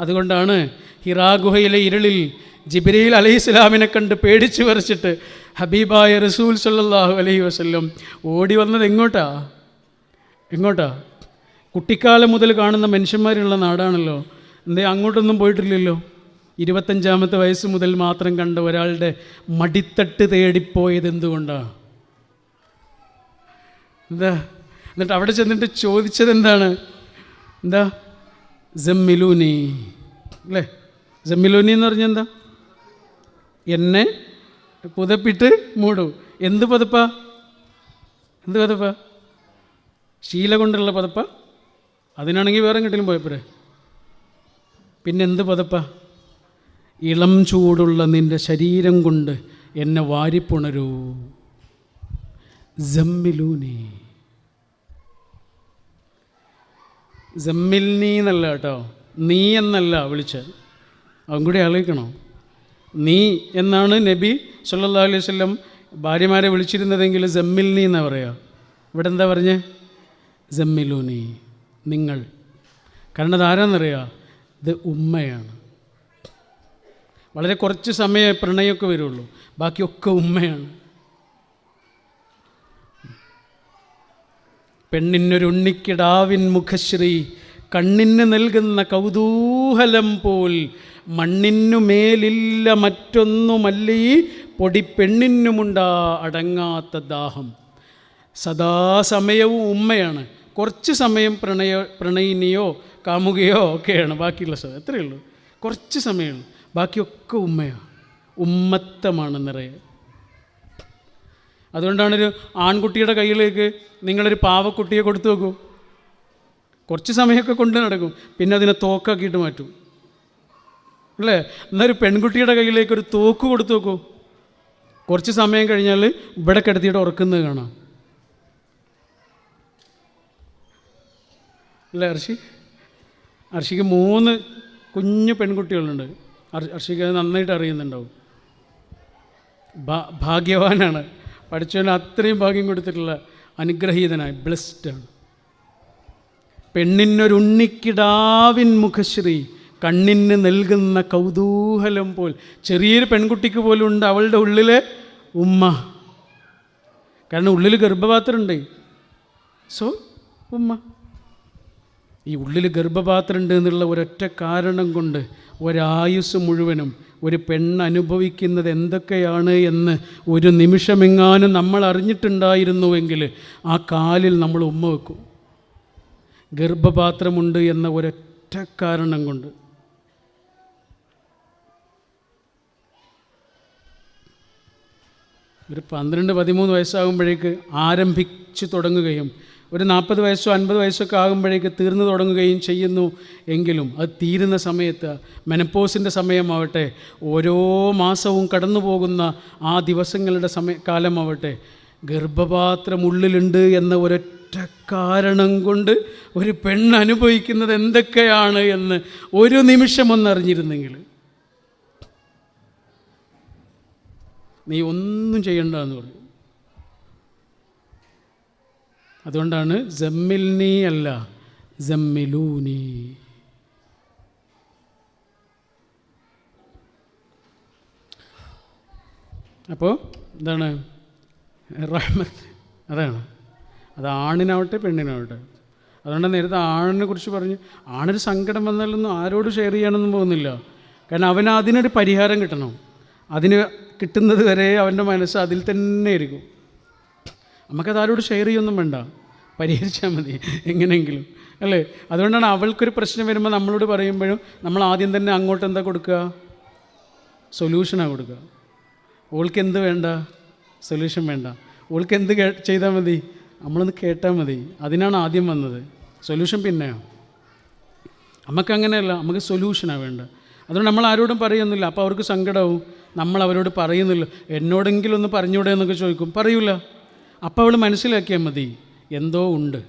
അതുകൊണ്ടാണ് ഹിറാ ഗുഹയിലെ ഇരുളിൽ ജിബ്രീൽ അലൈഹി ഇസ്ലാമിനെ കണ്ട് പേടിച്ചു വരച്ചിട്ട് ഹബീബായ റസൂൽ സല്ലാഹു അലൈഹി വസ്ല്ലം ഓടി വന്നത് എങ്ങോട്ടാ? എങ്ങോട്ടാ? കുട്ടിക്കാലം മുതൽ കാണുന്ന മനുഷ്യന്മാരുള്ള നാടാണല്ലോ. എന്തേ അങ്ങോട്ടൊന്നും പോയിട്ടില്ലല്ലോ? ഇരുപത്തഞ്ചാമത്തെ വയസ്സ് മുതൽ മാത്രം കണ്ട ഒരാളുടെ മടിത്തട്ട് തേടിപ്പോയത് എന്തുകൊണ്ടാണ് എന്താ? എന്നിട്ട് അവിടെ ചെന്നിട്ട് ചോദിച്ചത് എന്താണ് എന്താ? ജമ്മിലൂനി അല്ലേ? ജമ്മിലൂനി എന്ന് പറഞ്ഞാൽ എന്താ? എന്നെ പുതപ്പിട്ട് മൂടും. എന്ത് പതപ്പ? എന്ത് പതപ്പ? ശീല കൊണ്ടുള്ള പതപ്പ? അതിനാണെങ്കിൽ വേറെ കിട്ടിലും പോയപ്പോഴേ പിന്നെ എന്ത് പതപ്പ? ഇളം ചൂടുള്ള നിന്റെ ശരീരം കൊണ്ട് എന്നെ വാരിപ്പുണരൂ. ജമ്മിലൂനി ജമ്മിൽനി എന്നല്ല കേട്ടോ. നീ എന്നല്ല വിളിച്ചത് അതും കൂടി ആലോചിക്കണോ. നീ എന്നാണ് നബി സല്ലാ അലൈഹി സ്വല്ലം ഭാര്യമാരെ വിളിച്ചിരുന്നതെങ്കിൽ ജമ്മിൽ നീ എന്നാ പറയുക ഇവിടെ എന്താ പറഞ്ഞേ? ജമ്മിലൂനി നിങ്ങൾ. കാരണം അത് ആരാന്നറിയുക ഇത് ഉമ്മയാണ്. വളരെ കുറച്ച് സമയമേ പ്രണയമൊക്കെ വരുള്ളൂ. ബാക്കിയൊക്കെ ഉമ്മയാണ്. പെണ്ണിനൊരുണ്ണിക്കിടാവിൻ മുഖശ്രീ കണ്ണിന് നൽകുന്ന കൗതൂഹലം പോൽ മണ്ണിനു മേലില്ല മറ്റൊന്നുമല്ലീ പൊടി പെണ്ണിനുമുണ്ടാ അടങ്ങാത്ത ദാഹം. സദാസമയവും ഉമ്മയാണ്. കുറച്ച് സമയം പ്രണയ പ്രണയിനിയോ കാമുകയോ ഒക്കെയാണ് ബാക്കിയുള്ള സമയം. അത്രയേ ഉള്ളൂ. കുറച്ച് സമയമുള്ളൂ ബാക്കിയൊക്കെ ഉമ്മയാണ്. ഉമ്മത്തമാണ് നിറയെ. അതുകൊണ്ടാണ് ഒരു ആൺകുട്ടിയുടെ കയ്യിലേക്ക് നിങ്ങളൊരു പാവക്കുട്ടിയെ കൊടുത്തു നോക്കൂ കുറച്ച് സമയമൊക്കെ കൊണ്ട് നടക്കും. പിന്നെ അതിനെ തോക്കാക്കിയിട്ട് മാറ്റും. അല്ലേ? എന്നൊരു പെൺകുട്ടിയുടെ കയ്യിലേക്ക് ഒരു തോക്ക് കൊടുത്തു നോക്കൂ കുറച്ച് സമയം കഴിഞ്ഞാൽ ഇവിടെ കിടത്തിയിട്ട് ഉറക്കുന്നത് കാണാം. അല്ലേ അർഷി? അർഷിക്ക് മൂന്ന് കുഞ്ഞു പെൺകുട്ടികളുണ്ട്. അർ- അർഷിക്ക് അത് നന്നായിട്ട് അറിയുന്നുണ്ടാവും. ഭാഗ്യവാനാണ്. പഠിച്ചവന് അത്രയും ഭാഗ്യം കൊടുത്തിട്ടുള്ള അനുഗ്രഹീതനായി ബ്ലെസ്ഡാണ് പെണ്ണിനൊരുണ്ണിക്കിടാവിൻ മുഖശ്രീ കണ്ണിന് നൽകുന്ന കൗതൂഹലം പോൽ. ചെറിയൊരു പെൺകുട്ടിക്ക് പോലും ഉണ്ട് അവളുടെ ഉള്ളിൽ ഉമ്മ. കാരണം ഉള്ളിൽ ഗർഭപാത്രമുണ്ട്. സോ ഉമ്മ. ഈ ഉള്ളിൽ ഗർഭപാത്രമുണ്ട് എന്നുള്ള ഒരൊറ്റ കാരണം കൊണ്ട് ഒരായുസ് മുഴുവനും ഒരു പെണ്ണ് അനുഭവിക്കുന്നത് എന്തൊക്കെയാണ് എന്ന് ഒരു നിമിഷമെങ്ങാനും നമ്മൾ അറിഞ്ഞിട്ടുണ്ടായിരുന്നുവെങ്കിൽ ആ കാലിൽ നമ്മൾ ഉമ്മ വെക്കും. ഗർഭപാത്രമുണ്ട് എന്ന ഒരൊറ്റ കാരണം കൊണ്ട്. ഒരു പന്ത്രണ്ട് പതിമൂന്ന് വയസ്സാകുമ്പോഴേക്ക് ആരംഭിച്ചു തുടങ്ങുകയും ഒരു നാൽപ്പത് വയസ്സോ അൻപത് വയസ്സൊക്കെ ആകുമ്പോഴേക്ക് തീർന്നു തുടങ്ങുകയും ചെയ്യുന്നു എങ്കിലും അത് തീരുന്ന സമയത്ത് മെനപ്പോസിന്റെ സമയമാവട്ടെ ഓരോ മാസവും കടന്നു പോകുന്ന ആ ദിവസങ്ങളുടെ സമയ കാലമാവട്ടെ ഗർഭപാത്രം ഉള്ളിലുണ്ട് എന്ന ഒരൊറ്റ കാരണം കൊണ്ട് ഒരു പെണ്ണ് അനുഭവിക്കുന്നത് എന്തൊക്കെയാണ് എന്ന് ഒരു നിമിഷം ഒന്നറിഞ്ഞിരുന്നെങ്കിൽ നീ ഒന്നും ചെയ്യണ്ട എന്ന് അതുകൊണ്ടാണ് ജമ്മിൽനി അല്ല ജമ്മിലൂനി. അപ്പോൾ എന്താണ്? റഹ്മത്ത് അതാണ്. അത് ആണിനാവട്ടെ പെണ്ണിനാവട്ടെ. അതുകൊണ്ട് നേരത്തെ ആണിനെ കുറിച്ച് പറഞ്ഞ് ആണൊരു സങ്കടം വന്നാലൊന്നും ആരോട് ഷെയർ ചെയ്യാനൊന്നും പോകുന്നില്ല. കാരണം അവന് അതിനൊരു പരിഹാരം കിട്ടണം. അതിന് കിട്ടുന്നത് വരെ അവന്റെ മനസ്സ് അതിൽ തന്നെ ഇരിക്കും. നമുക്കത് ആരോട് ഷെയർ ചെയ്യൊന്നും വേണ്ട. പരിഹരിച്ചാൽ മതി. എങ്ങനെയെങ്കിലും. അല്ലേ? അതുകൊണ്ടാണ് അവൾക്കൊരു പ്രശ്നം വരുമ്പോൾ നമ്മളോട് പറയുമ്പോഴും നമ്മൾ ആദ്യം തന്നെ അങ്ങോട്ട് എന്താ കൊടുക്കുക? സൊല്യൂഷനാണ് കൊടുക്കുക. ഓൾക്ക് എന്ത് വേണ്ട? സൊല്യൂഷൻ വേണ്ട. ഓൾക്ക് എന്ത് കേ ചെയ്താൽ മതി? നമ്മളൊന്ന് കേട്ടാൽ മതി. അതിനാണ് ആദ്യം വന്നത്. സൊല്യൂഷൻ പിന്നെയോ. നമുക്ക് അങ്ങനെയല്ല. നമുക്ക് സൊല്യൂഷനാണ് വേണ്ടത്. അതുകൊണ്ട് നമ്മൾ ആരോടും പറയുന്നില്ല. അപ്പോൾ അവർക്ക് സങ്കടവും. നമ്മൾ അവരോട് പറയുന്നില്ല. എന്നോടെങ്കിലും ഒന്ന് പറഞ്ഞൂടെ എന്നൊക്കെ ചോദിക്കും. പറയൂല. അപ്പോൾ അവൾ മനസ്സിലാക്കിയാൽ മതി. എന്തോ ഉണ്ട്.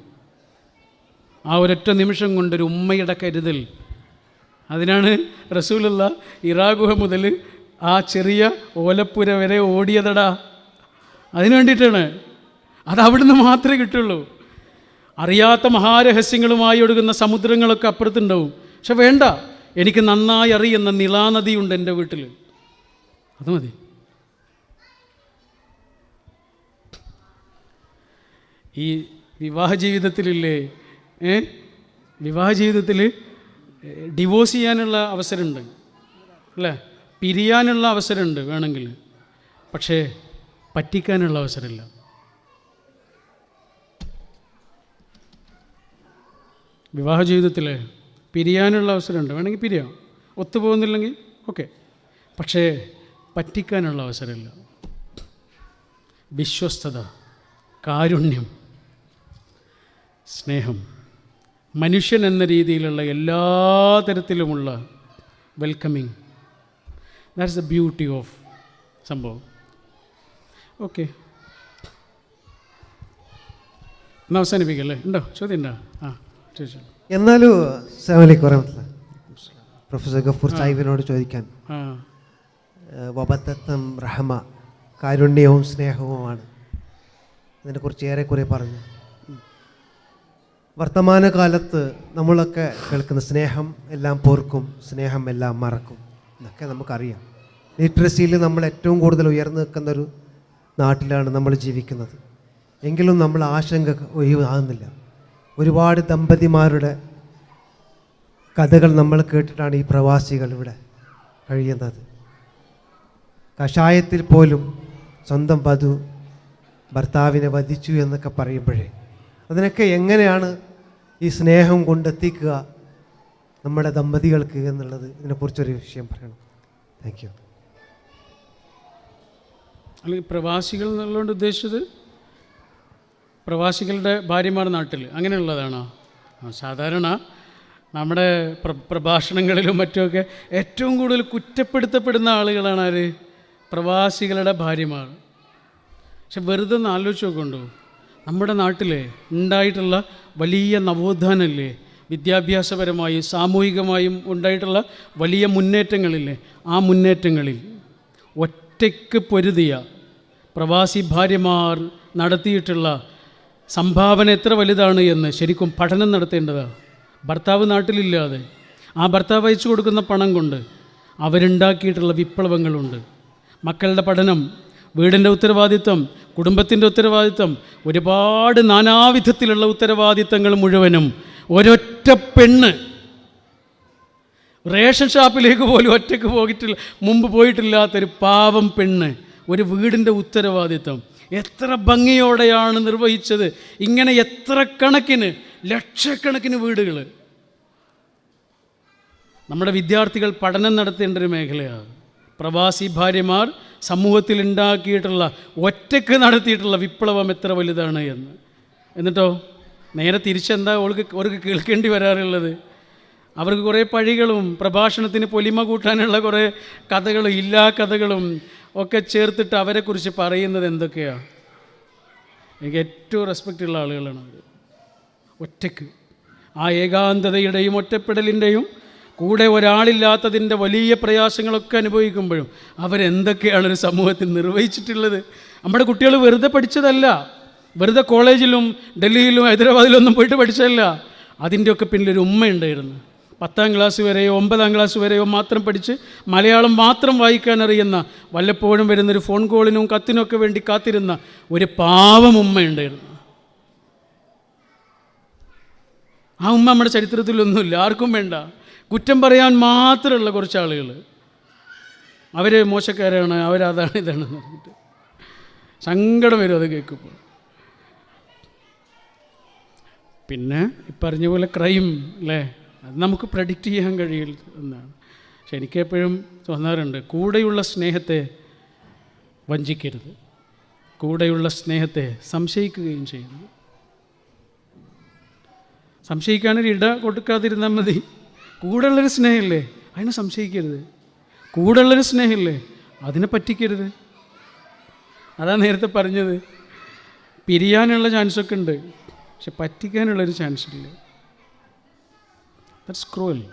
ആ ഒരൊറ്റ നിമിഷം കൊണ്ട് ഒരു ഉമ്മയുടെ കരുതൽ. അതിനാണ് റസൂലുള്ള ഇറാഗുഹ മുതൽ ആ ചെറിയ ഓലപ്പുര വരെ ഓടിയതടാ. അതിന് വേണ്ടിയിട്ടാണ്. അത് അവിടുന്ന് മാത്രമേ കിട്ടുള്ളൂ. അറിയാത്ത മഹാരഹസ്യങ്ങളുമായി ഒഴുകുന്ന സമുദ്രങ്ങളൊക്കെ അപ്പുറത്തുണ്ടാവും. പക്ഷെ വേണ്ട. എനിക്ക് നന്നായി അറിയുന്ന നിളാനദിയുണ്ട് എന്റെ വീട്ടിൽ അത് മതി. ഈ വിവാഹ ജീവിതത്തിലില്ലേ ഏ? വിവാഹ ജീവിതത്തിൽ ഡിവോഴ്സ് ചെയ്യാനുള്ള അവസരമുണ്ട്. അല്ലേ? പിരിയാനുള്ള അവസരമുണ്ട് വേണമെങ്കിൽ. പക്ഷേ പറ്റിക്കാനുള്ള അവസരമില്ല. വിവാഹ ജീവിതത്തിൽ പിരിയാനുള്ള അവസരമുണ്ട്. വേണമെങ്കിൽ പിരിയാം. ഒത്തുപോകുന്നില്ലെങ്കിൽ ഓക്കെ. പക്ഷേ പറ്റിക്കാനുള്ള അവസരമില്ല. വിശ്വസ്തത കാരുണ്യം സ്നേഹം. മനുഷ്യൻ എന്ന രീതിയിലുള്ള എല്ലാ തരത്തിലുമുള്ള welcoming that's the beauty of സംഭവം. ഓക്കെ എന്നാൽ അവസാനിപ്പിക്കല്ലേ ഉണ്ടോ? ചോദ്യം ഉണ്ടോ? ആ ചോദിച്ചോ. എന്നാലും പ്രൊഫസർ ഗഫൂർ സാഹിബിനോട് ചോദിക്കാൻ. വബത്തത്വം റഹമ കാരുണ്യവും സ്നേഹവുമാണ്. അതിനെക്കുറിച്ച് ഏറെക്കുറെ പറഞ്ഞു. വർത്തമാനകാലത്ത് നമ്മളൊക്കെ കേൾക്കുന്ന സ്നേഹം എല്ലാം പോർക്കും സ്നേഹം എല്ലാം മറക്കും എന്നൊക്കെ നമുക്കറിയാം. ലിറ്ററസിയിൽ നമ്മൾ ഏറ്റവും കൂടുതൽ ഉയർന്നു നിൽക്കുന്ന ഒരു നാട്ടിലാണ് നമ്മൾ ജീവിക്കുന്നത്. എങ്കിലും നമ്മൾ ആശങ്ക ഒഴിവാകുന്നില്ല. ഒരുപാട് ദമ്പതിമാരുടെ കഥകൾ നമ്മൾ കേട്ടിട്ടാണ് ഈ പ്രവാസികൾ ഇവിടെ കഴിയുന്നത്. കഷായത്തിൽ പോലും സ്വന്തം വധു ഭർത്താവിനെ വധിച്ചു എന്നൊക്കെ പറയുമ്പോഴേ അതിനൊക്കെ എങ്ങനെയാണ് ഈ സ്നേഹം കൊണ്ടെത്തിക്കുക നമ്മുടെ ദമ്പതികൾക്ക് എന്നുള്ളത്? ഇതിനെക്കുറിച്ചൊരു വിഷയം പറയണം. താങ്ക് യു അല്ലെങ്കിൽ പ്രവാസികൾ എന്നുള്ളതുകൊണ്ട് ഉദ്ദേശിച്ചത് പ്രവാസികളുടെ ഭാര്യമാർ നാട്ടിൽ അങ്ങനെയുള്ളതാണോ? സാധാരണ നമ്മുടെ പ്ര പ്രഭാഷണങ്ങളിലും മറ്റുമൊക്കെ ഏറ്റവും കൂടുതൽ കുറ്റപ്പെടുത്തപ്പെടുന്ന ആളുകളാണ് ആര്? പ്രവാസികളുടെ ഭാര്യമാർ. പക്ഷെ വെറുതെ ഒന്ന് ആലോചിച്ച് നോക്കുന്നുണ്ടോ നമ്മുടെ നാട്ടിൽ ഉണ്ടായിട്ടുള്ള വലിയ നവോത്ഥാനമില്ലേ വിദ്യാഭ്യാസപരമായും സാമൂഹികമായും ഉണ്ടായിട്ടുള്ള വലിയ മുന്നേറ്റങ്ങളില്ലേ? ആ മുന്നേറ്റങ്ങളിൽ ഒറ്റയ്ക്ക് പൊരുതിയ പ്രവാസി ഭാര്യമാർ നടത്തിയിട്ടുള്ള സംഭാവന എത്ര വലുതാണ് എന്ന് ശരിക്കും പഠനം നടത്തേണ്ടതാണ് ഭർത്താവ് നാട്ടിലില്ലാതെ. ആ ഭർത്താവ് അയച്ചു കൊടുക്കുന്ന പണം കൊണ്ട് അവരുണ്ടാക്കിയിട്ടുള്ള വിപ്ലവങ്ങളുണ്ട്. മക്കളുടെ പഠനം വീടിന്റെ ഉത്തരവാദിത്വം കുടുംബത്തിന്റെ ഉത്തരവാദിത്വം ഒരുപാട് നാനാവിധത്തിലുള്ള ഉത്തരവാദിത്തങ്ങൾ മുഴുവനും ഒരൊറ്റ പെണ്ണ് റേഷൻ ഷാപ്പിലേക്ക് പോലും ഒറ്റയ്ക്ക് പോയിട്ടില്ല മുമ്പ് പോയിട്ടില്ലാത്തൊരു പാവം പെണ്ണ് ഒരു വീടിന്റെ ഉത്തരവാദിത്വം. എത്ര ഭംഗിയോടെയാണ് നിർവഹിച്ചത്. ഇങ്ങനെ എത്ര കണക്കിന് ലക്ഷക്കണക്കിന് വീടുകൾ. നമ്മുടെ വിദ്യാർത്ഥികൾ പഠനം നടത്തേണ്ട ഒരു മേഖലയാണ്. പ്രവാസി ഭാര്യമാർ സമൂഹത്തിൽ ഉണ്ടാക്കിയിട്ടുള്ള ഒറ്റയ്ക്ക് നടത്തിയിട്ടുള്ള വിപ്ലവം എത്ര വലുതാണ് എന്ന്. എന്നിട്ടോ നേരെ തിരിച്ചെന്താ അവൾക്ക് അവർക്ക് കേൾക്കേണ്ടി വരാറുള്ളത്? അവർക്ക് കുറേ പഴികളും പ്രഭാഷണത്തിന് പൊലിമ കൂട്ടാനുള്ള കുറേ കഥകളും ഇല്ലാ കഥകളും ഒക്കെ ചേർത്തിട്ട് അവരെക്കുറിച്ച് പറയുന്നത് എന്തൊക്കെയാണ് എനിക്ക് ഏറ്റവും റെസ്പെക്റ്റ് ഉള്ള ആളുകളാണ് അവർ ഒറ്റയ്ക്ക്. ആ ഏകാന്തതയുടെയും ഒറ്റപ്പെടലിന്റെയും കൂടെ ഒരാളില്ലാത്തതിന്റെ വലിയ പ്രയാസങ്ങളൊക്കെ അനുഭവിക്കുമ്പോഴും അവരെന്തൊക്കെയാണ് ഒരു സമൂഹത്തിൽ നിർവഹിച്ചിട്ടുള്ളത്? നമ്മുടെ കുട്ടികൾ വെറുതെ പഠിച്ചതല്ല. വെറുതെ കോളേജിലും ഡൽഹിയിലും ഹൈദരാബാദിലും ഒന്നും പോയിട്ട് പഠിച്ചതല്ല. അതിന്റെയൊക്കെ പിന്നിലൊരു ഉമ്മയുണ്ടായിരുന്നു പത്താം ക്ലാസ് വരെയോ ഒമ്പതാം ക്ലാസ് വരെയോ മാത്രം പഠിച്ച് മലയാളം മാത്രം വായിക്കാൻ അറിയുന്ന വല്ലപ്പോഴും വരുന്നൊരു ഫോൺ കോളിനും കത്തിനൊക്കെ വേണ്ടി കാത്തിരുന്ന ഒരു പാവം ഉമ്മയുണ്ടായിരുന്നു ആ ഉമ്മ നമ്മുടെ ചരിത്രത്തിലൊന്നുമില്ല. ആർക്കും വേണ്ട. കുറ്റം പറയാൻ മാത്രമുള്ള കുറച്ച് ആളുകൾ. അവർ മോശക്കാരാണ് അവരതാണ് ഇതാണെന്ന് പറഞ്ഞിട്ട് സങ്കടം വരും അത് കേൾക്കുമ്പോൾ. പിന്നെ പറഞ്ഞ പോലെ ക്രൈം അല്ലേ അത് നമുക്ക് പ്രഡിക്റ്റ് ചെയ്യാൻ കഴിയില്ല എന്നാണ്. പക്ഷെ എനിക്കെപ്പോഴും തോന്നാറുണ്ട് കൂടെയുള്ള സ്നേഹത്തെ വഞ്ചിക്കരുത്. കൂടെയുള്ള സ്നേഹത്തെ സംശയിക്കുകയും ചെയ്യുന്നു സംശയിക്കാനൊരു ഇട കൊടുക്കാതിരുന്നാൽ മതി. കൂടെയുള്ളൊരു സ്നേഹമില്ലേ? അതിനെ സംശയിക്കരുത്. കൂടെയുള്ളൊരു സ്നേഹമില്ലേ? അതിനെ പറ്റിക്കരുത്. അതാ നേരത്തെ പറഞ്ഞത്. പിരിയാനുള്ള ചാൻസൊക്കെ ഉണ്ട്. പക്ഷെ പറ്റിക്കാനുള്ളൊരു ചാൻസ് ഇല്ല. That's cruel